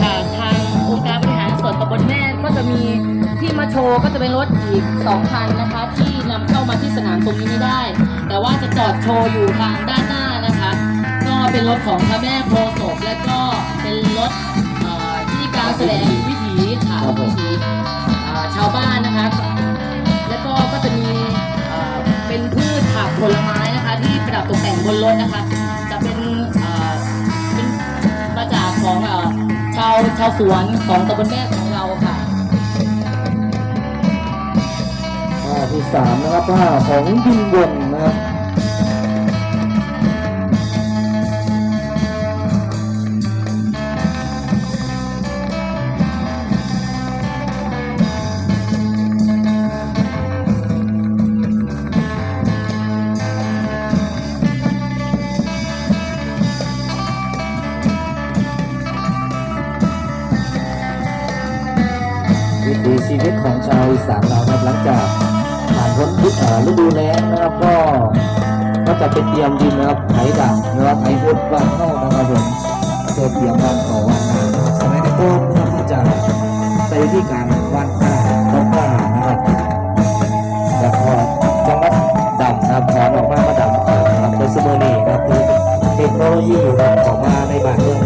ค่ะทางองค์การบริหารส่วนตำบลแม่ก็จะมีที่มาโชว์ก็จะเป็นรถอีกสองคันนะคะ ที่นำเข้ามาที่สนามตรงนี้ไม่ได้ แต่ว่าจะจอดโชว์อยู่ทางด้านหน้านะคะ ก็เป็นรถของพระแม่โพธิ์ศพและก็เป็นรถเอ่อที่การแสดงวิถีค่ะครับผมวิถีเอ่อชาวบ้านนะคะ นรถนะคะ จะเป็นเป็นมาจากของอชาวชาวสวนของตำบลแม่ของเราค่ะผ้าที่สามนะครับผ้าของดินบน ชีวิตของชาวอีสานเราครับหลังจากผ่านพ้นฤดูดูแล้งนะครับก็ก็จะไปเตรียมดินนะครับไถดักนะครับไถพุดวางเข้านะครับผมเพื่อเตรียมวางเขาวางนานะสมัยในต้นนะครับที่จะใช้วิธีการวางข้าต้นข้านะครับแล้วก็ต้องมาดำนะครับถอนออกมามาดำเอานะครับโดยสมุนีนะครับเทคโนโลยีนะครับออกมาในบ้านเมือง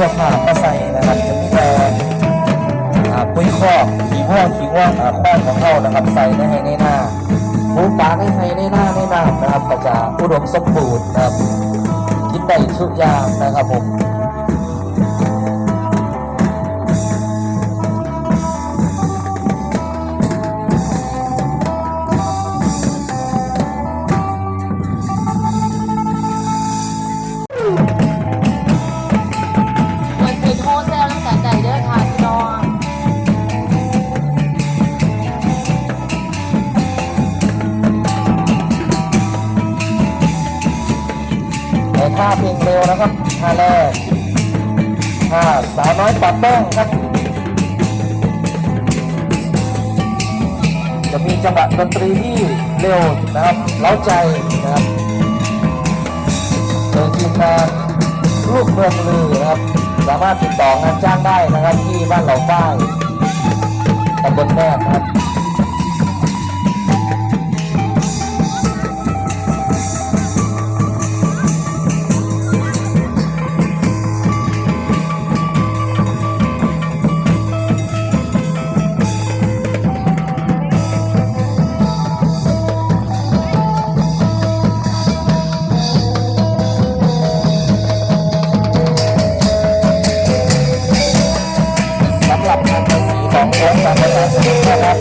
วภาพมาใส่นะครับจะมีแต่ปุ๋ยคอกขี้ว่องขี้ว่อ่าควายของเรานะครับใส่ในให้ในหน้าปูปลาในให้ในหน้าในน้ำนะครับก็จะอุดมสมบูรณ์นะครับกินได้ทุกอย่างนะครับผม ในท่าเพลงเร็วนะครับท่าแรกท่าสาวน้อยปัดแป้งครับ จะมีจังหวะดนตรีที่เร็วนะครับ เล้าใจนะครับโดยทีมงานลูกเมืองลือนะครับ สามารถติดต่องานจ้างได้นะครับที่บ้านเหล่าฝ้ายตำบลแม่นะครับ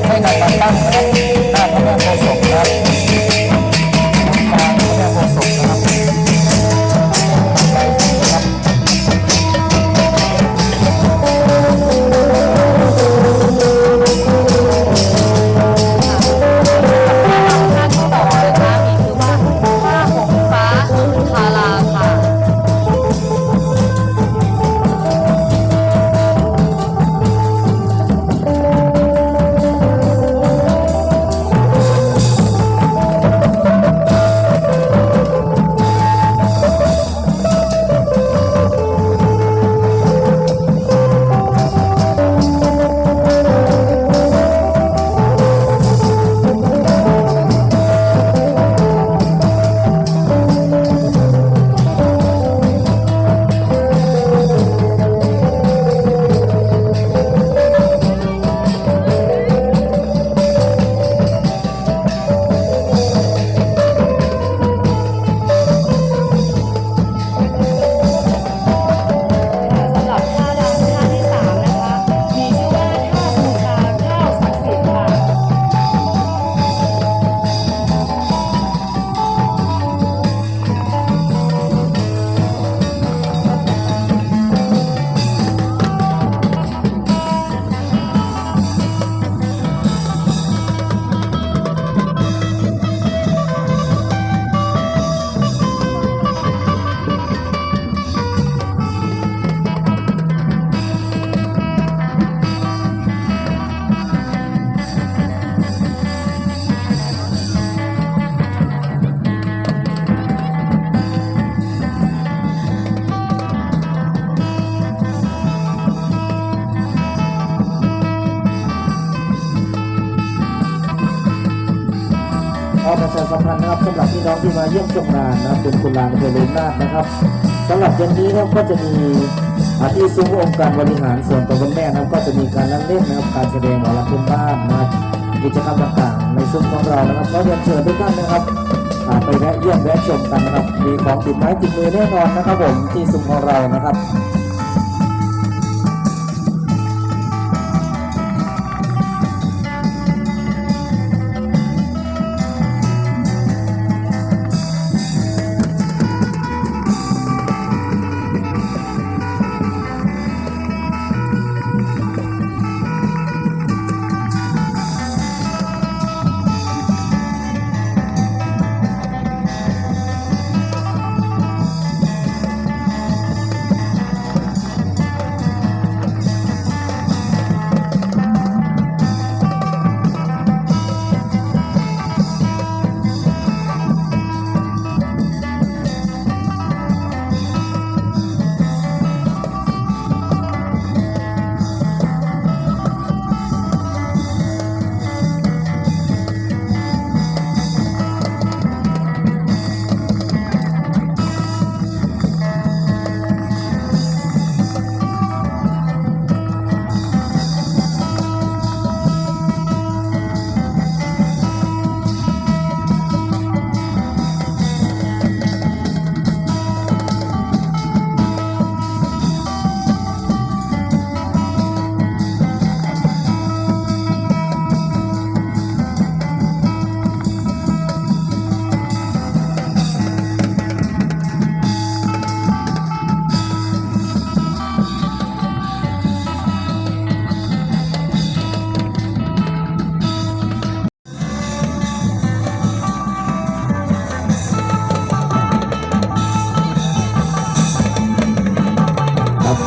ให้นำมาตั้ง อประชาสัมพันธ์นะครับสำหรับพี่น้องที่มาเยี่ยมชมงานนะครับเป็นคุณลานอำเภอเลนนาดนะครับสำหรับเย็นนี้นะครับก็จะมีอาที่ซุ้มองค์การบริหารส่วนตำบลแม่นะครับก็จะมีการนั่งเล่นนะครับการแสดงหมอลำพื้นบ้านนะครับกิจกรรมต่างๆ ในซุ้มของเรานะครับก็เรียนเชิญทุกท่านนะครับไปแวะเยี่ยมแวะชมกันนะครับมีของติดไม้ติดมือแน่นอนนะครับผมที่ซุ้มของเรานะครับ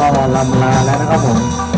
ก็ลำลาแล้วนะครับผม